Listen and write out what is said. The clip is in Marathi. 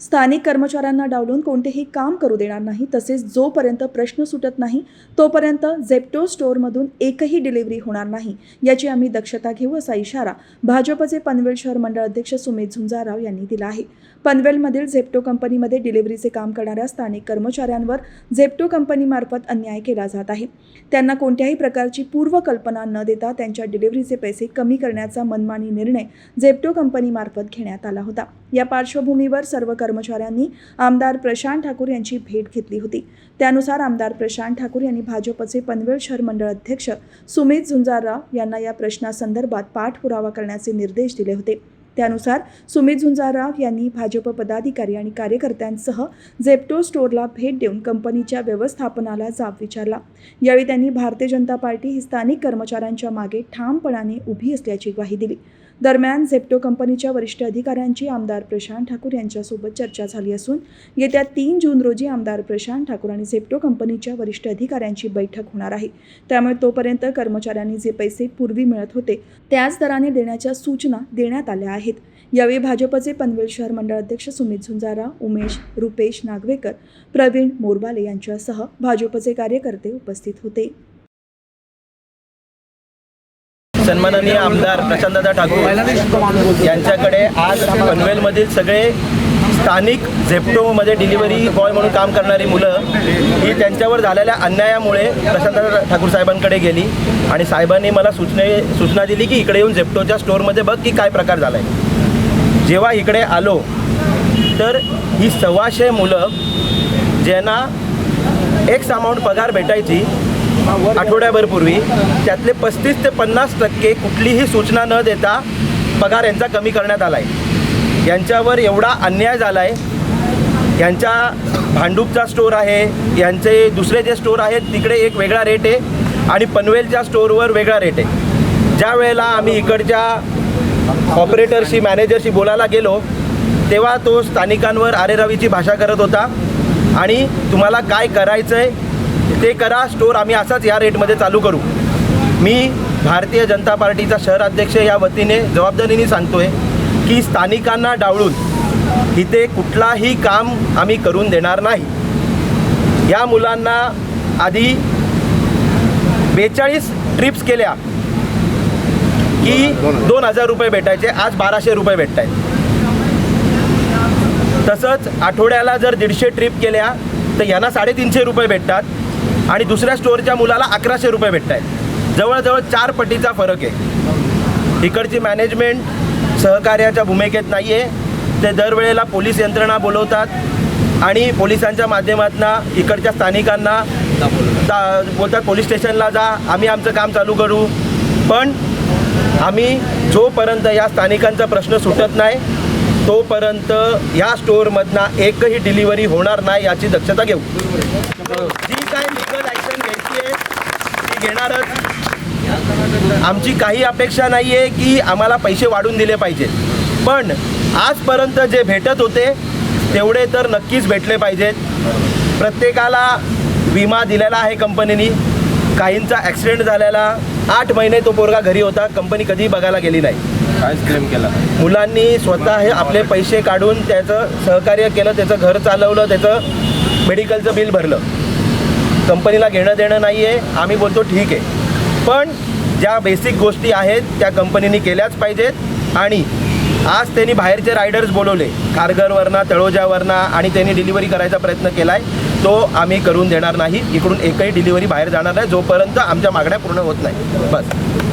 स्थानिक कर्मचाऱ्यांना डावलून कोणतेही काम करू देणार नाही तसेच जोपर्यंत प्रश्न सुटत नाही तोपर्यंत झेप्टो स्टोअरमधून एकही डिलिव्हरी होणार नाही याची आम्ही दक्षता घेऊ असा इशारा भाजपचे पनवेल शहर मंडळ अध्यक्ष सुमित झुंजाराव यांनी दिला आहे. पनवेलमधील झेप्टो कंपनीमध्ये डिलिव्हरीचे काम करणाऱ्या स्थानिक कर्मचाऱ्यांवर झेप्टो कंपनीमार्फत अन्याय केला जात आहे. त्यांना कोणत्याही प्रकारची पूर्वकल्पना न देता त्यांच्या डिलिव्हरीचे पैसे कमी करण्याचा मनमानी निर्णय झेप्टो कंपनीमार्फत घेण्यात आला होता. या पार्श्वभूमीवर सर्व कर्मचाऱ्यांनी आमदार प्रशांत ठाकूर यांची भेट घेतली होती. त्यानुसार आमदार प्रशांत ठाकूर यांनी भाजपचे पनवेल शहर मंडळ अध्यक्ष सुमित झुंजारराव यांना या प्रश्नासंदर्भात पाठपुरावा करण्याचे निर्देश दिले होते. त्यानुसार सुमित झुंजारराव यांनी भाजप पदाधिकारी आणि कार्यकर्त्यांसह झेप्टो स्टोअरला भेट देऊन कंपनीच्या व्यवस्थापनाला जाब विचारला. यावेळी त्यांनी भारतीय जनता पार्टी ही स्थानिक कर्मचाऱ्यांच्या मागे ठामपणाने उभी असल्याची ग्वाही दिली. दरम्यान झेप्टो कंपनीच्या वरिष्ठ अधिकाऱ्यांची आमदार प्रशांत ठाकूर यांच्यासोबत चर्चा झाली असून येत्या तीन जून रोजी आमदार प्रशांत ठाकूर आणि झेप्टो कंपनीच्या वरिष्ठ अधिकाऱ्यांची बैठक होणार आहे. त्यामुळे तोपर्यंत कर्मचाऱ्यांनी जे पैसे पूर्वी मिळत होते त्याच दराने देण्याच्या सूचना देण्यात आल्या आहेत. यावेळी भाजपचे पनवेल शहर मंडळ अध्यक्ष सुमित झुंजारा उमेश रुपेश नागवेकर प्रवीण मोरबाले यांच्यासह भाजपचे कार्यकर्ते उपस्थित होते. सन्माननीय आमदार प्रशांतदादा ठाकूर यांच्याकडे आज पनवेलमधील सगळे स्थानिक झेप्टोमध्ये डिलिव्हरी बॉय म्हणून काम करणारी मुलं ही त्यांच्यावर झालेल्या अन्यायामुळे प्रशांतदादा ठाकूर साहेबांकडे गेली. आणि साहेबांनी मला सूचने सूचना दिली की इकडे येऊन झेप्टोच्या स्टोअरमध्ये बघ की काय प्रकार झाला आहे जेव्हा इकडे आलो तर ही सव्वाशे मुलं ज्यांना एक्स अमाऊंट पगार भेटायची आठवड्याभरपूर्वी त्यातले पस्तीस ते पन्नास टक्के कुठलीही सूचना न देता पगार यांचा कमी करण्यात आला आहे यांच्यावर एवढा अन्याय झाला आहे यांच्या भांडूपचा स्टोअर आहे यांचे दुसरे जे स्टोअर आहेत तिकडे एक वेगळा रेट आहे आणि पनवेलच्या स्टोअरवर वेगळा रेट आहे. ज्या वेळेला आम्ही इकडच्या ऑपरेटरशी मॅनेजरशी बोलायला गेलो तेव्हा तो स्थानिकांवर आरेरावीची भाषा करत होता आणि तुम्हाला काय करायचं आहे ते करा स्टोर आम्ही असाच या रेटमध्ये चालू करू. मी भारतीय जनता पार्टीचा शहराध्यक्ष या वतीने जबाबदारीने सांगतोय की स्थानिकांना डावळून इथे कुठलाही काम आम्ही करून देणार नाही. या मुलांना आधी बेचाळीस ट्रिप्स केल्या की दोन हजार रुपये भेटायचे आज बाराशे रुपये भेटत आहेत तसंच आठवड्याला जर दीडशे ट्रिप केल्या तर यांना साडेतीनशे रुपये भेटतात. आणि दुसऱ्या स्टोअरच्या मुलाला अकराशे रुपये भेटत आहेत जवळजवळ चार पटीचा फरक आहे. इकडची मॅनेजमेंट सहकार्याच्या भूमिकेत नाही आहे ते दरवेळेला पोलीस यंत्रणा बोलवतात आणि पोलिसांच्या माध्यमातून इकडच्या स्थानिकांना बोलतात पोलीस स्टेशनला जा आम्ही आमचं काम चालू करू. पण आम्ही जोपर्यंत या स्थानिकांचा प्रश्न सुटत नाही तोपर्यंत या स्टोअरमधनं एकही डिलिव्हरी होणार नाही याची दक्षता घेऊ जी काय लिगल ॲक्शन घ्यायची आहे घेणारच. आमची काही अपेक्षा नाही आहे की आम्हाला पैसे वाढून दिले पाहिजेत. पण आजपर्यंत जे भेटत होते तेवढे तर नक्कीच भेटले पाहिजेत. प्रत्येकाला विमा दिलेला आहे कंपनीनी. काहींचा ॲक्सिडेंट झालेला. आठ महिने तो पोरगा घरी होता. कंपनी कधीही बघायला गेली नाही. क्लेम केला मुलांनी स्वतः हे आपले पैसे काढून त्याचं सहकार्य केलं त्याचं घर चालवलं त्याचं मेडिकलचं बिल भरलं. कंपनीला घेणं देणं नाही आहे आम्ही बोलतो ठीक आहे. पण ज्या बेसिक गोष्टी आहेत त्या कंपनीने केल्याच पाहिजेत. आणि आज त्यांनी बाहेरचे रायडर्स बोलवले खारघरवरनं तळोजावरनं आणि त्यांनी डिलिव्हरी करायचा प्रयत्न केला आहे तो आम्ही करून देणार नाही. इकडून एकही डिलिव्हरी बाहेर जाणार नाही जोपर्यंत आमच्या मागण्या पूर्ण होत नाही. बस.